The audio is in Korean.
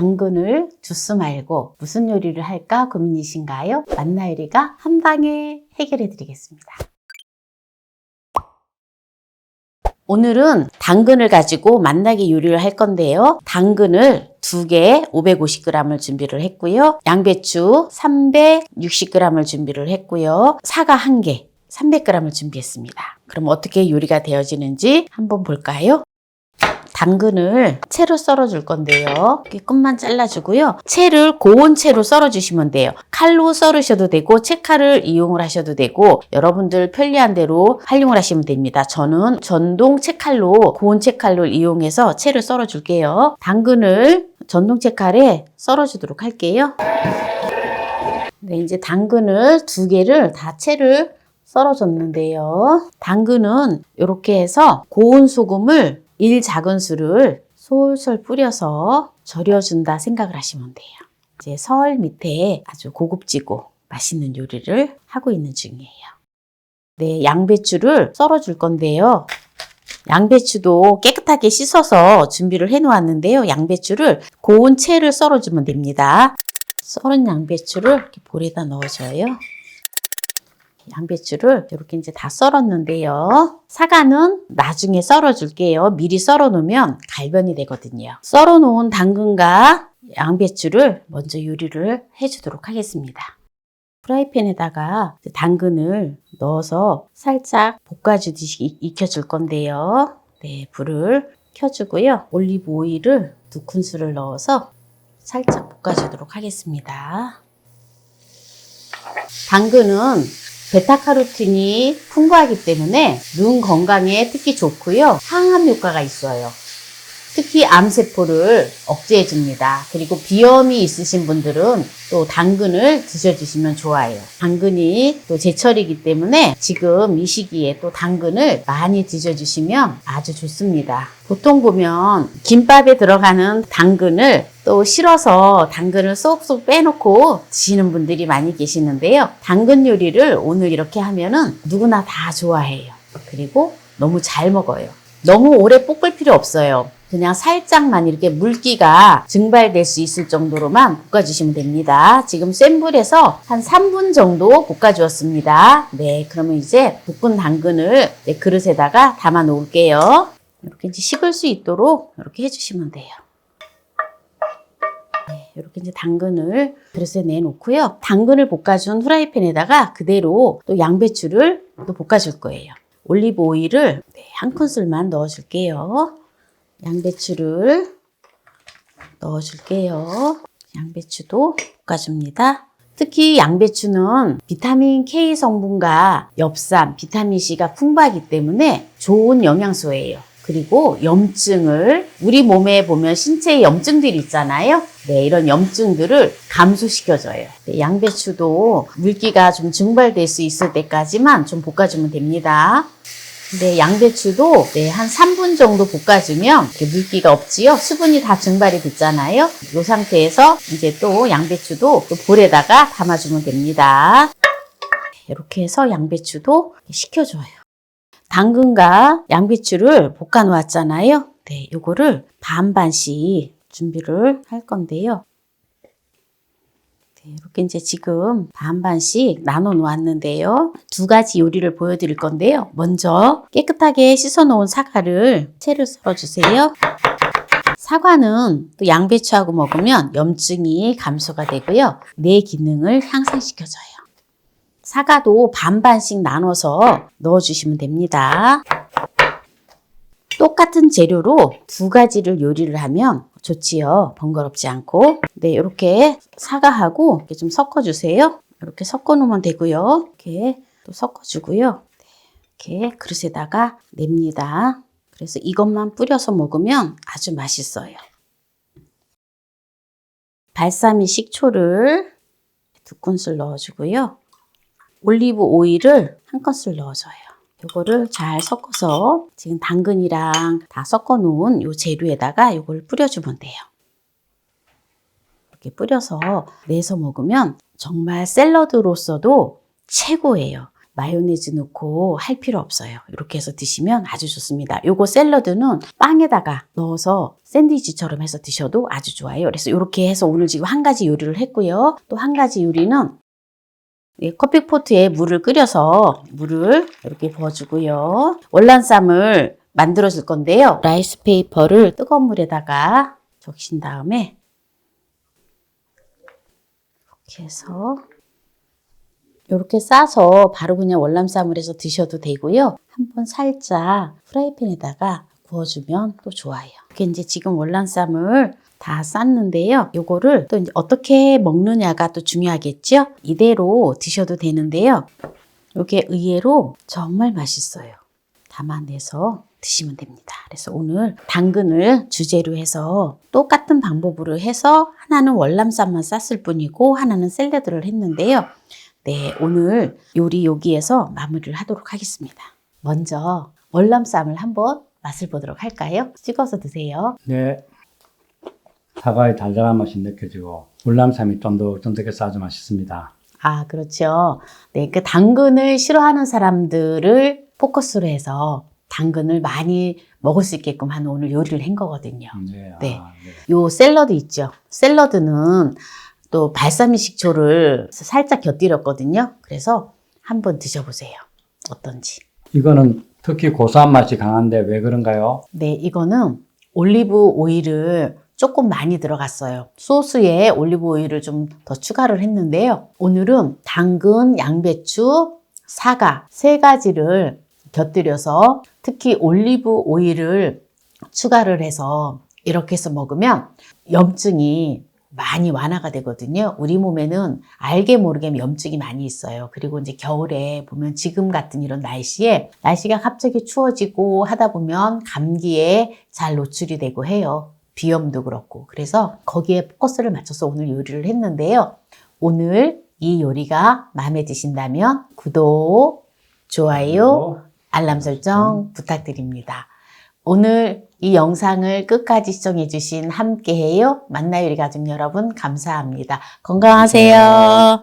당근을 주스 말고 무슨 요리를 할까 고민이신가요? 만나요리가 한 방에 해결해 드리겠습니다. 오늘은 당근을 가지고 만나게 요리를 할 건데요. 당근을 두개 550g을 준비를 했고요. 양배추 360g을 준비를 했고요. 사과 한개 300g을 준비했습니다. 그럼 어떻게 요리가 되어지는지 한번 볼까요? 당근을 채로 썰어 줄 건데요. 끝만 잘라주고요. 채를 고온 채로 썰어 주시면 돼요. 칼로 썰으셔도 되고 채칼을 이용을 하셔도 되고 여러분들 편리한 대로 활용을 하시면 됩니다. 저는 전동 채칼로 고온 채칼로 이용해서 채를 썰어 줄게요. 당근을 전동 채칼에 썰어 주도록 할게요. 네, 이제 당근을 두 개를 다 채를 썰어줬는데요. 당근은 이렇게 해서 고운 소금을 1 작은 술을 솔솔 뿌려서 절여준다 생각을 하시면 돼요. 이제 설 밑에 아주 고급지고 맛있는 요리를 하고 있는 중이에요. 네, 양배추를 썰어줄 건데요. 양배추도 깨끗하게 씻어서 준비를 해 놓았는데요. 양배추를 고운 채를 썰어주면 됩니다. 썰은 양배추를 이렇게 볼에다 넣어줘요. 양배추를 이렇게 이제 다 썰었는데요. 사과는 나중에 썰어 줄게요. 미리 썰어 놓으면 갈변이 되거든요. 썰어 놓은 당근과 양배추를 먼저 요리를 해 주도록 하겠습니다. 프라이팬에다가 당근을 넣어서 살짝 볶아주듯이 익혀줄 건데요. 네, 불을 켜주고요. 올리브 오일을 두 큰술을 넣어서 살짝 볶아주도록 하겠습니다. 당근은 베타카로틴이 풍부하기 때문에 눈 건강에 특히 좋고요. 항암 효과가 있어요. 특히 암세포를 억제해 줍니다. 그리고 비염이 있으신 분들은 또 당근을 드셔주시면 좋아요. 당근이 또 제철이기 때문에 지금 이 시기에 또 당근을 많이 드셔주시면 아주 좋습니다. 보통 보면 김밥에 들어가는 당근을 또 실어서 당근을 쏙쏙 빼놓고 드시는 분들이 많이 계시는데요. 당근 요리를 오늘 이렇게 하면은 누구나 다 좋아해요. 그리고 너무 잘 먹어요. 너무 오래 볶을 필요 없어요. 그냥 살짝만 이렇게 물기가 증발될 수 있을 정도로만 볶아주시면 됩니다. 지금 센 불에서 한 3분 정도 볶아주었습니다. 네, 그러면 이제 볶은 당근을 네, 그릇에다가 담아 놓을게요. 이렇게 이제 식을 수 있도록 이렇게 해주시면 돼요. 네, 이렇게 이제 당근을 그릇에 내놓고요. 당근을 볶아준 후라이팬에다가 그대로 또 양배추를 또 볶아줄 거예요. 올리브 오일을 네, 한 큰술만 넣어줄게요. 양배추를 넣어줄게요. 양배추도 볶아줍니다. 특히 양배추는 비타민 K 성분과 엽산, 비타민 C가 풍부하기 때문에 좋은 영양소예요. 그리고 염증을 우리 몸에 보면 신체에 염증들이 있잖아요. 네, 이런 염증들을 감소시켜줘요. 네, 양배추도 물기가 좀 증발될 수 있을 때까지만 좀 볶아주면 됩니다. 네, 양배추도 네, 한 3분 정도 볶아주면 이렇게 물기가 없지요. 수분이 다 증발이 됐잖아요. 이 상태에서 이제 또 양배추도 또 볼에다가 담아주면 됩니다. 이렇게 해서 양배추도 식혀줘요. 당근과 양배추를 볶아 놓았잖아요. 네, 요거를 반반씩 준비를 할 건데요. 네, 이렇게 이제 지금 반반씩 나눠 놓았는데요. 두 가지 요리를 보여드릴 건데요. 먼저 깨끗하게 씻어 놓은 사과를 채를 썰어 주세요. 사과는 또 양배추하고 먹으면 염증이 감소가 되고요. 뇌 기능을 향상시켜줘요. 사과도 반반씩 나눠서 넣어주시면 됩니다. 똑같은 재료로 두 가지를 요리를 하면 좋지요. 번거롭지 않고. 네, 이렇게 사과하고 이렇게 좀 섞어주세요. 이렇게 섞어 놓으면 되고요. 이렇게 또 섞어주고요. 네, 이렇게 그릇에다가 냅니다. 그래서 이것만 뿌려서 먹으면 아주 맛있어요. 발사믹 식초를 두 큰술 넣어주고요. 올리브 오일을 한 큰술 넣어줘요. 요거를 잘 섞어서 지금 당근이랑 다 섞어 놓은 요 재료에다가 요걸 뿌려주면 돼요. 이렇게 뿌려서 내서 먹으면 정말 샐러드로서도 최고예요. 마요네즈 넣고 할 필요 없어요. 이렇게 해서 드시면 아주 좋습니다. 요거 샐러드는 빵에다가 넣어서 샌드위치처럼 해서 드셔도 아주 좋아요. 그래서 이렇게 해서 오늘 지금 한 가지 요리를 했고요. 또 한 가지 요리는 이 커피포트에 물을 끓여서 물을 이렇게 부어주고요. 월남쌈을 만들어 줄 건데요. 라이스 페이퍼를 뜨거운 물에다가 적신 다음에 이렇게 해서 이렇게 싸서 바로 그냥 월남쌈을 해서 드셔도 되고요. 한번 살짝 프라이팬에다가 구워주면 또 좋아요. 이렇게 이제 지금 월남쌈을 다 쌌는데요. 요거를 또 어떻게 먹느냐가 또 중요하겠죠? 이대로 드셔도 되는데요. 이게 의외로 정말 맛있어요. 담아내서 드시면 됩니다. 그래서 오늘 당근을 주제로 해서 똑같은 방법으로 해서 하나는 월남쌈만 쌌을 뿐이고 하나는 샐러드를 했는데요. 네, 오늘 요리 여기에서 마무리를 하도록 하겠습니다. 먼저 월남쌈을 한번 맛을 보도록 할까요? 찍어서 드세요. 네. 사과의 달달한 맛이 느껴지고 월남쌈이 쫀득 쫀득해서 아주 맛있습니다. 아, 그렇죠. 네, 그 당근을 싫어하는 사람들을 포커스로 해서 당근을 많이 먹을 수 있게끔 하는 오늘 요리를 한 거거든요. 네. 네. 아, 네. 요 샐러드 있죠. 샐러드는 또 발사믹 식초를 살짝 곁들였거든요. 그래서 한번 드셔보세요. 어떤지. 이거는 특히 고소한 맛이 강한데 왜 그런가요? 네, 이거는 올리브 오일을 조금 많이 들어갔어요. 소스에 올리브 오일을 좀 더 추가를 했는데요. 오늘은 당근, 양배추, 사과 세 가지를 곁들여서 특히 올리브 오일을 추가를 해서 이렇게 해서 먹으면 염증이 많이 완화가 되거든요. 우리 몸에는 알게 모르게 염증이 많이 있어요. 그리고 이제 겨울에 보면 지금 같은 이런 날씨에 날씨가 갑자기 추워지고 하다 보면 감기에 잘 노출이 되고 해요. 비염도 그렇고. 그래서 거기에 포커스를 맞춰서 오늘 요리를 했는데요. 오늘 이 요리가 마음에 드신다면 구독, 좋아요, 알람 설정 부탁드립니다. 오늘 이 영상을 끝까지 시청해 주신 함께해요. 만나요리 가족 여러분 감사합니다. 건강하세요.